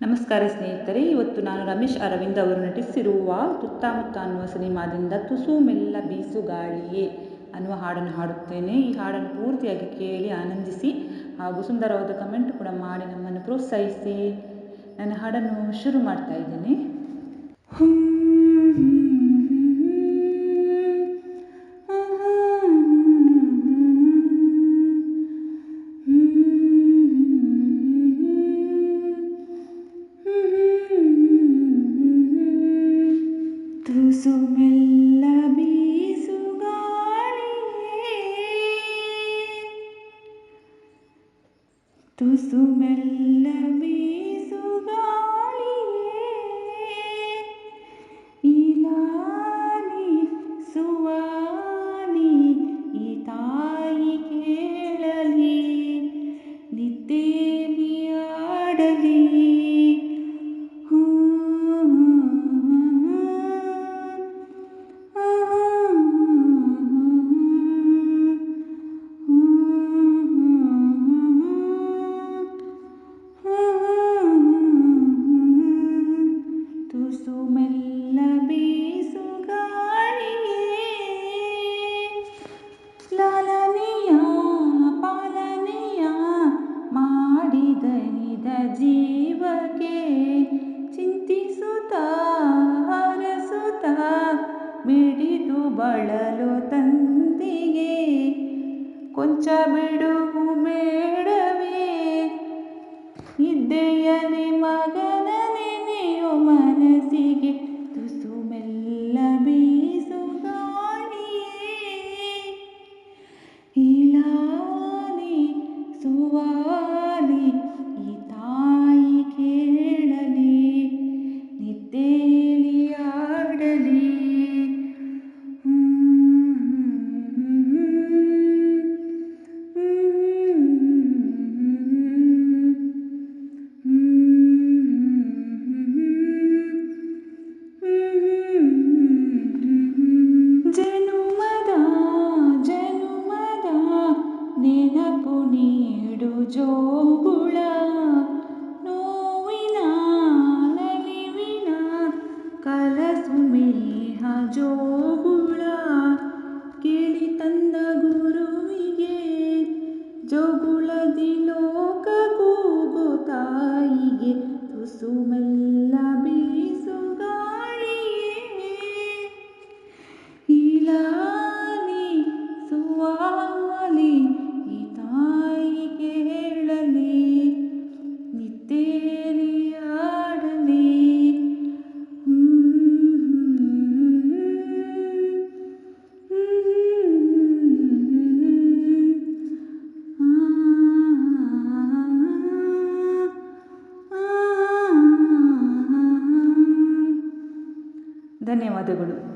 ನಮಸ್ಕಾರ ಸ್ನೇಹಿತರೆ, ಇವತ್ತು ನಾನು ರಮೇಶ್ ಅರವಿಂದ್ ಅವರು ನಟಿಸಿರುವ ತುತ್ತಾಮುತ್ತ ಅನ್ನುವ ಸಿನಿಮಾದಿಂದ ತುಸು ಮೆಲ್ಲ ಬೀಸು ಗಾಳಿಯೇ ಅನ್ನುವ ಹಾಡನ್ನು ಹಾಡುತ್ತೇನೆ. ಈ ಹಾಡನ್ನು ಪೂರ್ತಿಯಾಗಿ ಕೇಳಿ ಆನಂದಿಸಿ ಹಾಗೂ ಸುಂದರವಾದ ಕಮೆಂಟ್ ಕೂಡ ಮಾಡಿ ನಮ್ಮನ್ನು ಪ್ರೋತ್ಸಾಹಿಸಿ. ನನ್ನ ಹಾಡನ್ನು ಶುರು ಮಾಡ್ತಾ ಇದ್ದೇನೆ. ತುಸು ಮೆಲ್ಲ ಬೀಸು ಗಾಳಿಯೇ ಜೀವಕ್ಕೆ ಚಿಂತಿಸುತ್ತ ಹರಸುತ್ತ ಮಿಡಿದು ಬಳಲು ತಂದಿಗೆ ಕೊಂಚ ಬಿಡುವು ಬೇಡವೇ? ಇದ್ದೆಯ ಮಗನ ನೆನೆಯು ಮನಸ್ಸಿಗೆ ನೀಡು ಜೋಗುಳ, ನೋವಿನ ನಲಿವಿನ ಕಲಸು ಜೋಗುಳ. ಕೇಳಿ ತಂದ ಗುರುವಿಗೆ ಜೋಗುಳದಿ ಲೋಕ ಕೂಗು ತಾಯಿಗೆ, ತುಸು ಮೆಲ್ಲ ಬೀಸು ಗಾಳಿಯೇ ಇಲಾನಿ ಸುವಾಲಿ ಧನ್ಯವಾದಗಳು.